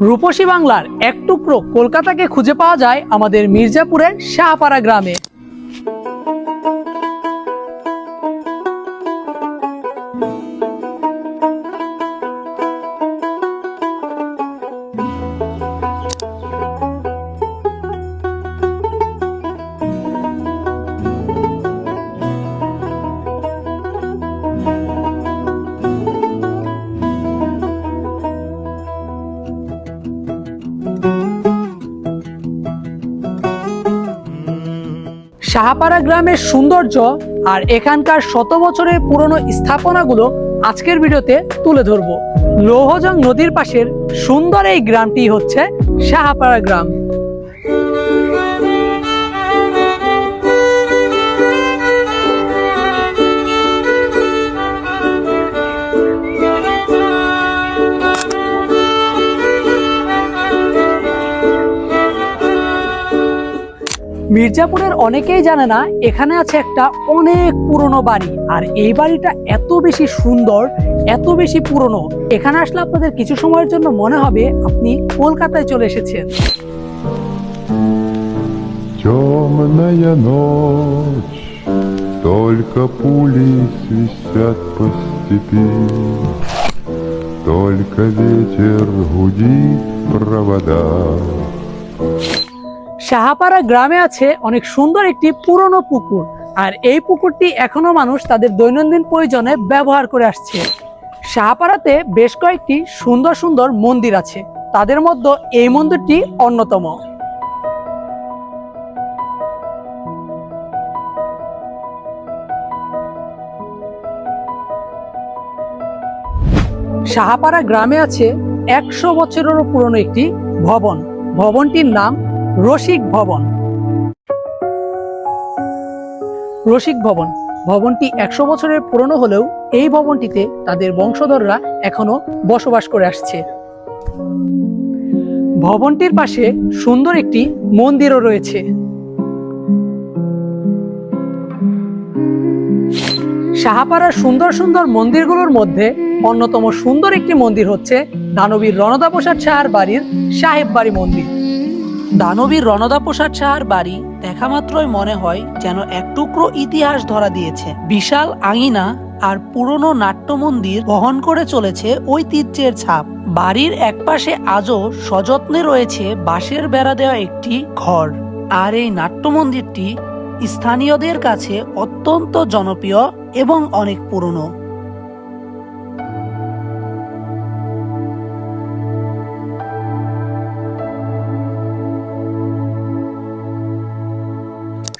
রূপসী বাংলার এক টুকরো কলকাতাকে খুঁজে পাওয়া যায় আমাদের মির্জাপুরের শাহপাড়া গ্রামে। শাহপাড়া গ্রামের সৌন্দর্য আর এখানকার শত বছরের পুরনো স্থাপনাগুলো আজকের ভিডিওতে তুলে ধরব। লৌহজং নদীর পাশের সুন্দর এই গ্রামটি হচ্ছে শাহপাড়া গ্রাম। মির্জাপুরের অনেকেই জানে না এখানে আছে একটা অনেক পুরনো বাড়ি আর এই বাড়িটা এত বেশি সুন্দর এত বেশি পুরনো এখানে আসলে আপনাদের কিছু সময়ের জন্য মনে হবে আপনি কলকাতায় চলে এসেছেন Темная ночь, только пули свистят по степи, Только ветер гудит провода. শাহাপাড়া গ্রামে আছে অনেক সুন্দর একটি পুরনো পুকুর। আর এই পুকুরটি এখনও মানুষ তাদের দৈনন্দিন প্রয়োজনে ব্যবহার করে আসছে। শাহাপাড়াতে বেশ কয়েকটি সুন্দর সুন্দর মন্দির আছে। তাদের মধ্যে এই মন্দিরটি অন্যতম। শাহাপাড়া গ্রামে আছে একশো বছরেরও পুরনো একটি ভবন। ভবনটির নাম রসিক ভবন। রসিক ভবন। ভবনটি একশো বছরের পুরনো হলেও এই ভবনটিতে তাদের বংশধররা এখনও বসবাস করে আসছে। ভবনটির পাশে সুন্দর একটি মন্দিরও রয়েছে। শাহাপাড়ার সুন্দর সুন্দর মন্দিরগুলোর মধ্যে অন্যতম সুন্দর একটি মন্দির হচ্ছে দানবীর রণদা প্রসাদ সাহার বাড়ির সাহেব বাড়ি মন্দির। দানবীর রণদা প্রসাদ সাহার বাড়ি দেখা মাত্রই মনে হয় যেন এক টুকরো ইতিহাস ধরা দিয়েছে। বিশাল আঙিনা আর পুরনো নাট্য মন্দির বহন করে চলেছে ঐতিহ্যের ছাপ। বাড়ির একপাশে আজও সযত্নে রয়েছে বাঁশের বেড়া দেওয়া একটি ঘর। আর এই নাট্য মন্দিরটি স্থানীয়দের কাছে অত্যন্ত জনপ্রিয় এবং অনেক পুরনো।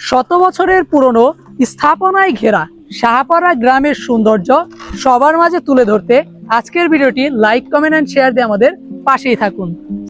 শত বছরের পুরনো স্থাপনায় ঘেরা শাহপাড়া গ্রামের সৌন্দর্য সবার মাঝে তুলে ধরতে আজকের ভিডিওটি লাইক কমেন্ট অ্যান্ড শেয়ার দিয়ে আমাদের পাশেই থাকুন।